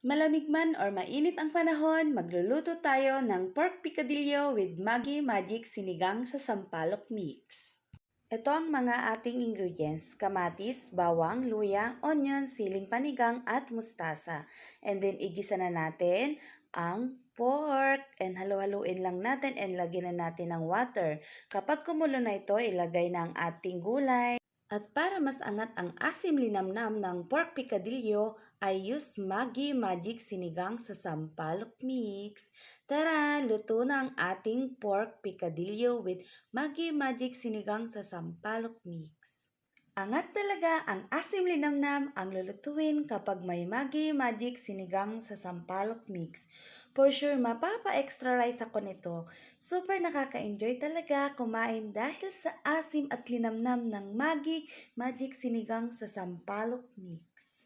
Malamig man or mainit ang panahon, magluluto tayo ng pork picadillo with Maggi Magic Sinigang sa Sampalok Mix. Ito ang mga ating ingredients, kamatis, bawang, luya, onion, siling panigang at mustasa. And then igisa na natin ang pork and halu-haluin lang natin and lagyan na natin ng water. Kapag kumulo na ito, ilagay na ang ating gulay. At para mas angat ang asim linamnam ng pork picadillo, I use Maggi Magic Sinigang sa Sampalok Mix. Tara, luto na ang ating pork picadillo with Maggi Magic Sinigang sa Sampalok Mix. Angat talaga ang asim linamnam ang lulutuin kapag may Maggi Magic Sinigang sa Sampalok Mix. For sure, mapapa-extra rice ako nito. Super nakaka-enjoy talaga kumain dahil sa asim at linamnam ng Maggi Magic Sinigang sa Sampalok Mix.